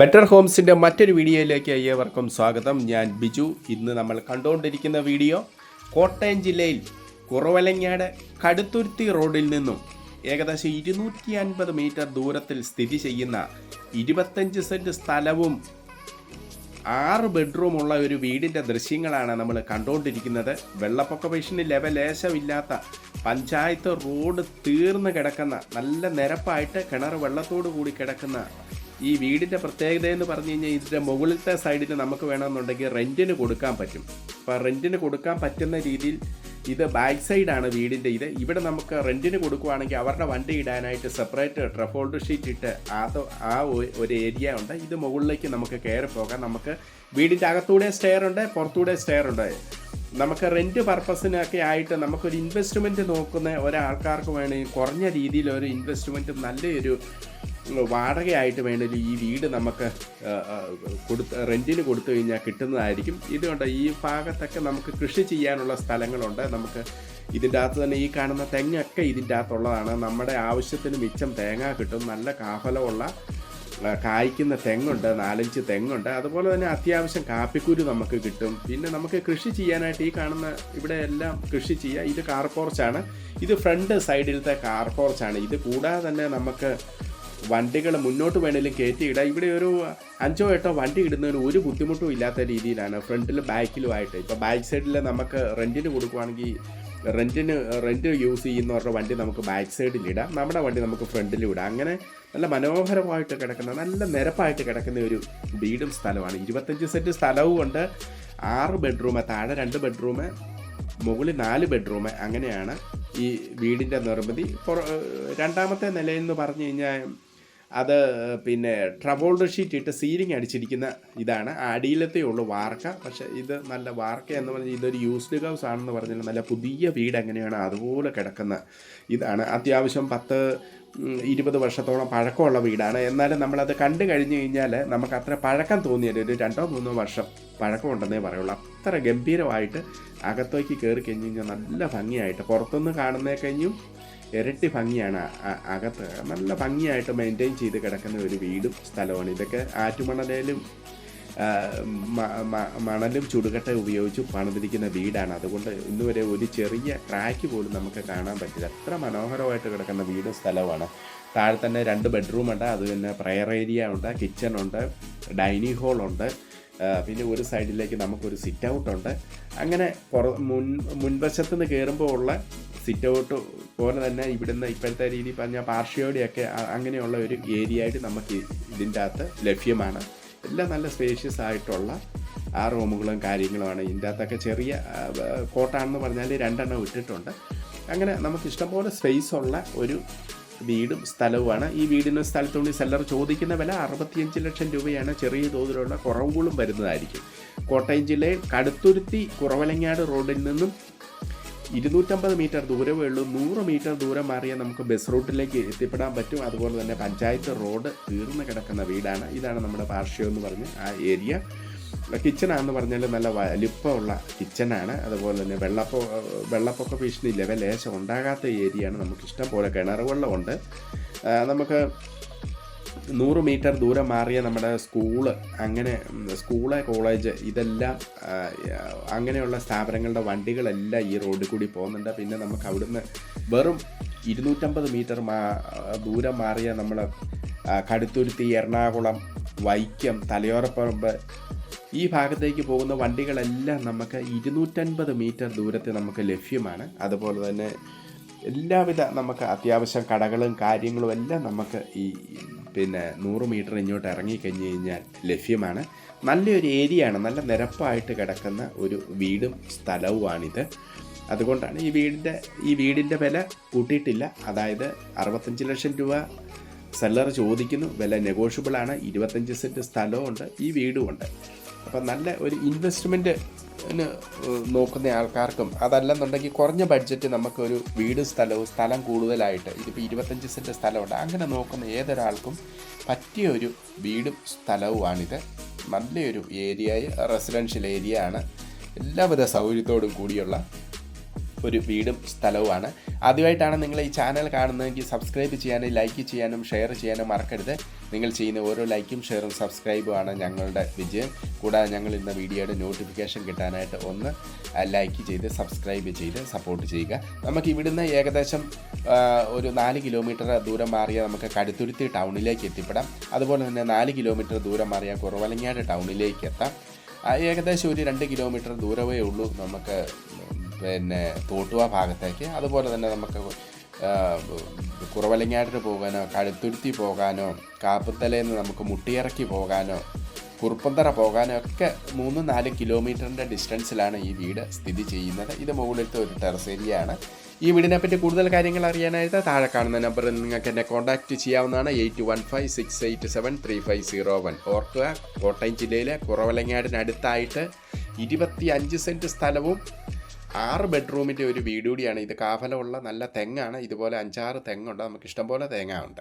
Better ഹോംസിന്റെ മറ്റൊരു വീഡിയോയിലേക്ക് ഏവർക്കും സ്വാഗതം. ഞാൻ ബിജു. ഇന്ന് നമ്മൾ കണ്ടുകൊണ്ടിരിക്കുന്ന വീഡിയോ കോട്ടയം ജില്ലയിൽ കുറവലങ്ങാട് കടുത്തുരുത്തി റോഡിൽ നിന്നും ഏകദേശം ഇരുന്നൂറ്റി അൻപത് മീറ്റർ ദൂരത്തിൽ സ്ഥിതി ചെയ്യുന്ന ഇരുപത്തഞ്ച് സെന്റ് സ്ഥലവും ആറ് ബെഡ്റൂമുള്ള ഒരു വീടിന്റെ ദൃശ്യങ്ങളാണ് നമ്മൾ കണ്ടുകൊണ്ടിരിക്കുന്നത്. വെള്ളപ്പൊക്ക ഭീഷണി ലെവലേശമില്ലാത്ത പഞ്ചായത്ത് റോഡ് തീർന്ന് കിടക്കുന്ന നല്ല നിരപ്പായിട്ട് കിണർ വെള്ളത്തോടു കൂടി കിടക്കുന്ന ഈ വീടിന്റെ പ്രത്യേകത എന്ന് പറഞ്ഞു കഴിഞ്ഞാൽ ഇതിന്റെ മുകളിലത്തെ സൈഡിൽ നമുക്ക് വേണമെന്നുണ്ടെങ്കിൽ റെന്റിന് കൊടുക്കാൻ പറ്റും. അപ്പോൾ റെന്റിന് കൊടുക്കാൻ പറ്റുന്ന രീതിയിൽ ഇത് ബാക്ക് സൈഡാണ് വീടിന്റെ ഇത്. ഇവിടെ നമുക്ക് റെന്റിന് കൊടുക്കുവാണെങ്കിൽ അവരുടെ വണ്ടി ഇടാനായിട്ട് സെപ്പറേറ്റ് ട്രഫോൾഡ് ഷീറ്റ് ഇട്ട് അത് ആ ഒരു ഏരിയ ഉണ്ട്. ഇത് മുകളിലേക്ക് നമുക്ക് കയറി പോകാം. നമുക്ക് വീടിന്റെ അകത്തൂടെ സ്റ്റെയർ ഉണ്ട് പുറത്തൂടെ സ്റ്റെയർ ഉണ്ട്. നമുക്ക് റെന്റ് പർപ്പസിനൊക്കെ ആയിട്ട് നമുക്കൊരു ഇൻവെസ്റ്റ്മെന്റ് നോക്കുന്ന ഒരാൾക്കാർക്ക് വേണമെങ്കിൽ കുറഞ്ഞ രീതിയിൽ ഒരു ഇൻവെസ്റ്റ്മെന്റ് നല്ലൊരു വാടകയായിട്ട് വേണ്ട ഈ വീട് നമുക്ക് കൊടുത്ത് റെന്റിന് കൊടുത്തു കഴിഞ്ഞാൽ കിട്ടുന്നതായിരിക്കും. ഇതുകൊണ്ട് ഈ ഭാഗത്തൊക്കെ നമുക്ക് കൃഷി ചെയ്യാനുള്ള സ്ഥലങ്ങളുണ്ട്. നമുക്ക് ഇതിന്റെ അകത്ത് തന്നെ ഈ കാണുന്ന തെങ്ങൊക്കെ ഇതിന്റെ അകത്തുള്ളതാണ്. നമ്മുടെ ആവശ്യത്തിന് മിച്ചം തേങ്ങ കിട്ടും. നല്ല കാഫലമുള്ള കായ്ക്കുന്ന തെങ്ങുണ്ട്. നാലഞ്ച് തെങ്ങുണ്ട്. അതുപോലെ തന്നെ അത്യാവശ്യം കാപ്പിക്കുരു നമുക്ക് കിട്ടും. പിന്നെ നമുക്ക് കൃഷി ചെയ്യാനായിട്ട് ഈ കാണുന്ന ഇവിടെ എല്ലാം കൃഷി ചെയ്യുക. ഇത് കാർ പോർച്ചാണ് ഇത് ഫ്രണ്ട് സൈഡിലത്തെ കാർ പോർച്ചാണ് ഇത് കൂടാതെ തന്നെ നമുക്ക് വണ്ടികൾ മുന്നോട്ട് വേണേലും കയറ്റിയിടാം ഇവിടെ ഒരു അഞ്ചോ എട്ടോ വണ്ടി ഇടുന്നതിന് ഒരു ബുദ്ധിമുട്ടും ഇല്ലാത്ത രീതിയിലാണ് ഫ്രണ്ടിലും ബാക്കിലും ആയിട്ട്. ഇപ്പോൾ ബാക്ക് സൈഡിൽ നമുക്ക് റെന്റിന് കൊടുക്കുവാണെങ്കിൽ റെന്റിന് റെന്റ് യൂസ് ചെയ്യുന്നവരുടെ വണ്ടി നമുക്ക് ബാക്ക് സൈഡിൽ ഇടാം. നമ്മുടെ വണ്ടി നമുക്ക് ഫ്രണ്ടിൽ ഇടാം. അങ്ങനെ നല്ല മനോഹരമായിട്ട് കിടക്കുന്ന നല്ല നിരപ്പായിട്ട് കിടക്കുന്ന ഒരു വീടും സ്ഥലമാണ്. ഇരുപത്തഞ്ച് സെന്റ് സ്ഥലവും ഉണ്ട്. ആറ് ബെഡ്റൂമ് താഴെ രണ്ട് ബെഡ്റൂമ് മുകളിൽ നാല് ബെഡ്റൂമ്. അങ്ങനെയാണ് ഈ വീടിന്റെ നിർമ്മിതി. രണ്ടാമത്തെ നിലയെന്ന് പറഞ്ഞു കഴിഞ്ഞാൽ അത് പിന്നെ ട്രബോൾഡ് ഷീറ്റ് ഇട്ട് സീലിംഗ് അടിച്ചിരിക്കുന്ന ഇതാണ്. അടിയിലത്തേ ഉള്ളൂ വാർക്ക. പക്ഷേ ഇത് നല്ല വാർക്ക എന്ന് പറഞ്ഞാൽ ഇതൊരു യൂസ്ഡ് ഹൗസ് ആണെന്ന് പറഞ്ഞാൽ നല്ല പുതിയ വീട് എങ്ങനെയാണ് അതുപോലെ കിടക്കുന്ന ഇതാണ്. അത്യാവശ്യം പത്ത് ഇരുപത് വർഷത്തോളം പഴക്കമുള്ള വീടാണ്. എന്നാലും നമ്മളത് കണ്ടു കഴിഞ്ഞു കഴിഞ്ഞാൽ നമുക്ക് അത്ര പഴക്കം തോന്നിയത് ഒരു രണ്ടോ മൂന്നോ വർഷം പഴക്കമുണ്ടെന്നേ പറയുള്ളൂ. അത്ര ഗംഭീരമായിട്ട് അകത്തേക്ക് കയറി കഴിഞ്ഞ് കഴിഞ്ഞാൽ നല്ല ഭംഗിയായിട്ട് പുറത്തുനിന്ന് കാണുന്നേ കഴിഞ്ഞും ഇരട്ടി ഭംഗിയാണ് അകത്ത്. നല്ല ഭംഗിയായിട്ട് മെയിന്റെയിൻ ചെയ്ത് കിടക്കുന്ന ഒരു വീടും സ്ഥലമാണ് ഇതൊക്കെ ആറ്റുമണലേലും മണലും ചുടുകട്ട ഉപയോഗിച്ച് പണിതിരിക്കുന്ന വീടാണ്. അതുകൊണ്ട് ഇന്ന് വരെ ഒരു ചെറിയ ക്രാക്ക് പോലും നമുക്ക് കാണാൻ പറ്റില്ല. അത്ര മനോഹരമായിട്ട് കിടക്കുന്ന വീടും സ്ഥലമാണ് താഴെ തന്നെ രണ്ട് ബെഡ്റൂം ഉണ്ട്. അത് തന്നെ പ്രയർ ഏരിയ ഉണ്ട് കിച്ചൺ ഉണ്ട് ഡൈനിങ് ഹോളുണ്ട് ഉണ്ട്. പിന്നെ ഒരു സൈഡിലേക്ക് നമുക്കൊരു സിറ്റ് ഔട്ട് ഉണ്ട്. അങ്ങനെ പുറ മുൻ മുൻവശത്ത് നിന്ന് കയറുമ്പോൾ ഉള്ള സിറ്റ് ഔട്ട് പോലെ തന്നെ ഇവിടുന്ന് ഇപ്പോഴത്തെ രീതി പറഞ്ഞാൽ പാർഷ്യോടെയൊക്കെ അങ്ങനെയുള്ള ഒരു ഏരിയ ആയിട്ട് നമുക്ക് ഇതിന്റെ അകത്ത് ലഭ്യമാണ്. എല്ലാം നല്ല സ്പേഷ്യസ് ആയിട്ടുള്ള ആ റൂമുകളും കാര്യങ്ങളുമാണ് ഇതിന്റെ അകത്തൊക്കെ ചെറിയ കോട്ടാണെന്ന് പറഞ്ഞാൽ രണ്ടെണ്ണം ഇട്ടിട്ടുണ്ട്. അങ്ങനെ നമുക്ക് ഇഷ്ടംപോലെ സ്പേസ് ഉള്ള ഒരു വീടും സ്ഥലവുമാണ്. ഈ വീടിന് സ്ഥലത്തുകൊണ്ട് സെല്ലർ ചോദിക്കുന്ന വില അറുപത്തിയഞ്ച് ലക്ഷം രൂപയാണ്. ചെറിയ തോതിലുള്ള കുറവുകളും വരുന്നതായിരിക്കും. കോട്ടയം ജില്ലയിൽ കടുത്തുരുത്തി കുറവലങ്ങാട് റോഡിൽ നിന്നും ഇരുന്നൂറ്റമ്പത് മീറ്റർ ദൂരമേ ഉള്ളൂ. നൂറ് മീറ്റർ ദൂരം മാറിയാൽ നമുക്ക് ബസ് റൂട്ടിലേക്ക് എത്തിപ്പെടാൻ പറ്റും. അതുപോലെ തന്നെ പഞ്ചായത്ത് റോഡ് തീർന്നു കിടക്കുന്ന വീടാണ്. ഇതാണ് നമ്മുടെ പാർഷ്യം എന്ന് പറഞ്ഞ് ആ ഏരിയ കിച്ചണാന്ന് പറഞ്ഞാൽ നല്ല വലിപ്പമുള്ള കിച്ചണാണ് അതുപോലെ തന്നെ വെള്ളപ്പൊ വെള്ളപ്പൊക്ക ഭീഷണി ലെവൽ ഉണ്ടാകാത്ത ഏരിയയാണ് നമുക്ക് ഇഷ്ടം പോലെ കിണർ വെള്ളമുണ്ട് നമുക്ക് നൂറ് മീറ്റർ ദൂരം മാറിയ നമ്മുടെ സ്കൂൾ അങ്ങനെ സ്കൂൾ കോളേജ് ഇതെല്ലാം അങ്ങനെയുള്ള സ്ഥാപനങ്ങളുടെ വണ്ടികളെല്ലാം ഈ റോഡിൽ കൂടി പോകുന്നുണ്ട്. പിന്നെ നമുക്ക് അവിടുന്ന് വെറും ഇരുന്നൂറ്റമ്പത് മീറ്റർ മാ ദൂരം മാറിയ നമ്മൾ കടുത്തുരുത്തി എറണാകുളം വൈക്കം തലയോറപ്പറമ്പ് ഈ ഭാഗത്തേക്ക് പോകുന്ന വണ്ടികളെല്ലാം നമുക്ക് ഇരുന്നൂറ്റൻപത് മീറ്റർ ദൂരത്തിൽ നമുക്ക് ലഭ്യമാണ്. അതുപോലെ തന്നെ എല്ലാവിധ നമുക്ക് അത്യാവശ്യം കടകളും കാര്യങ്ങളും എല്ലാം നമുക്ക് ഈ പിന്നെ നൂറ് മീറ്റർ ഇങ്ങോട്ട് ഇറങ്ങിക്കഴിഞ്ഞ് കഴിഞ്ഞാൽ ലഭ്യമാണ്. നല്ലൊരു ഏരിയയാണ്. നല്ല നിരപ്പായിട്ട് കിടക്കുന്ന ഒരു വീടും സ്ഥലവുമാണിത്. അതുകൊണ്ടാണ് ഈ വീടിന്റെ ഈ വീടിന്റെ വില കൂട്ടിയിട്ടില്ല. അതായത് അറുപത്തഞ്ച് ലക്ഷം രൂപ സെല്ലർ ചോദിക്കുന്നു. വില നെഗോഷ്യബിളാണ് ഇരുപത്തഞ്ച് സെന്റ് സ്ഥലവും ഉണ്ട് ഈ വീടുമുണ്ട് അപ്പം നല്ല ഒരു ഇൻവെസ്റ്റ്മെന്റ് നോക്കുന്ന ആൾക്കാർക്കും അതല്ലെന്നുണ്ടെങ്കിൽ കുറഞ്ഞ ബഡ്ജറ്റ് നമുക്കൊരു വീട് സ്ഥലവും സ്ഥലം കൂടുതലായിട്ട് ഇതിപ്പോൾ ഇരുപത്തഞ്ച് സെന്റ് സ്ഥലമുണ്ട്. അങ്ങനെ നോക്കുന്ന ഏതൊരാൾക്കും പറ്റിയ ഒരു വീടും സ്ഥലവുമാണിത്. നല്ലൊരു ഏരിയ റെസിഡൻഷ്യൽ ഏരിയ ആണ്. എല്ലാവിധ സൗകര്യത്തോടും കൂടിയുള്ള ഒരു വീടും സ്ഥലവുമാണ്. ആദ്യമായിട്ടാണ് നിങ്ങൾ ഈ ചാനൽ കാണുന്നതെങ്കിൽ സബ്സ്ക്രൈബ് ചെയ്യാനും ലൈക്ക് ചെയ്യാനും ഷെയർ ചെയ്യാനും മറക്കരുത്. നിങ്ങൾ ചെയ്യുന്ന ഓരോ ലൈക്കും ഷെയറും സബ്സ്ക്രൈബുമാണ് ഞങ്ങളുടെ വിജയം. കൂടാതെ ഞങ്ങൾ ഇന്ന വീഡിയോയുടെ നോട്ടിഫിക്കേഷൻ കിട്ടാനായിട്ട് ഒന്ന് ലൈക്ക് ചെയ്ത് സബ്സ്ക്രൈബ് ചെയ്ത് സപ്പോർട്ട് ചെയ്യുക. നമുക്ക് ഇവിടുന്ന് ഏകദേശം ഒരു നാല് കിലോമീറ്റർ ദൂരം മാറിയാൽ നമുക്ക് കടുത്തുരുത്തി ടൗണിലേക്ക് എത്തിപ്പെടാം. അതുപോലെ തന്നെ നാല് കിലോമീറ്റർ ദൂരം മാറിയാൽ കുറവലങ്ങാട് ടൗണിലേക്ക് എത്താം. ഏകദേശം ഒരു രണ്ട് കിലോമീറ്റർ ദൂരമേ ഉള്ളൂ നമുക്ക് പിന്നെ തോട്ടുവ ഭാഗത്തേക്ക്. അതുപോലെ തന്നെ നമുക്ക് കുറവലങ്ങാട്ടിന് പോകാനോ കഴുത്തുരുത്തി പോകാനോ കാപ്പത്തലയിൽ നിന്ന് നമുക്ക് മുട്ടിയിറക്കി പോകാനോ കുറുപ്പന്തറ പോകാനോ ഒക്കെ മൂന്ന് നാല് കിലോമീറ്ററിന്റെ ഡിസ്റ്റൻസിലാണ് ഈ വീട് സ്ഥിതി ചെയ്യുന്നത്. ഇത് മുകളിലത്തെ ഒരു ടെറസ് ഏരിയ ആണ് ഈ വീടിനെ പറ്റി കൂടുതൽ കാര്യങ്ങൾ അറിയാനായിട്ട് താഴെ കാണുന്ന നമ്പറിൽ നിങ്ങൾക്ക് എന്നെ കോൺടാക്റ്റ് ചെയ്യാവുന്നതാണ് eight one five six eight seven three five zero one. ഓർക്കുക കോട്ടയം ജില്ലയിലെ കുറവലങ്ങാടിനടുത്തായിട്ട് ഇരുപത്തി അഞ്ച് സെന്റ് സ്ഥലവും ആറ് ബെഡ്റൂമിന്റെ ഒരു വീട് കൂടിയാണ് ഇത് കാഫലമുള്ള നല്ല തെങ്ങാണ്. ഇതുപോലെ അഞ്ചാറ് തെങ്ങുണ്ട്. നമുക്ക് ഇഷ്ടംപോലെ തേങ്ങ ഉണ്ട്.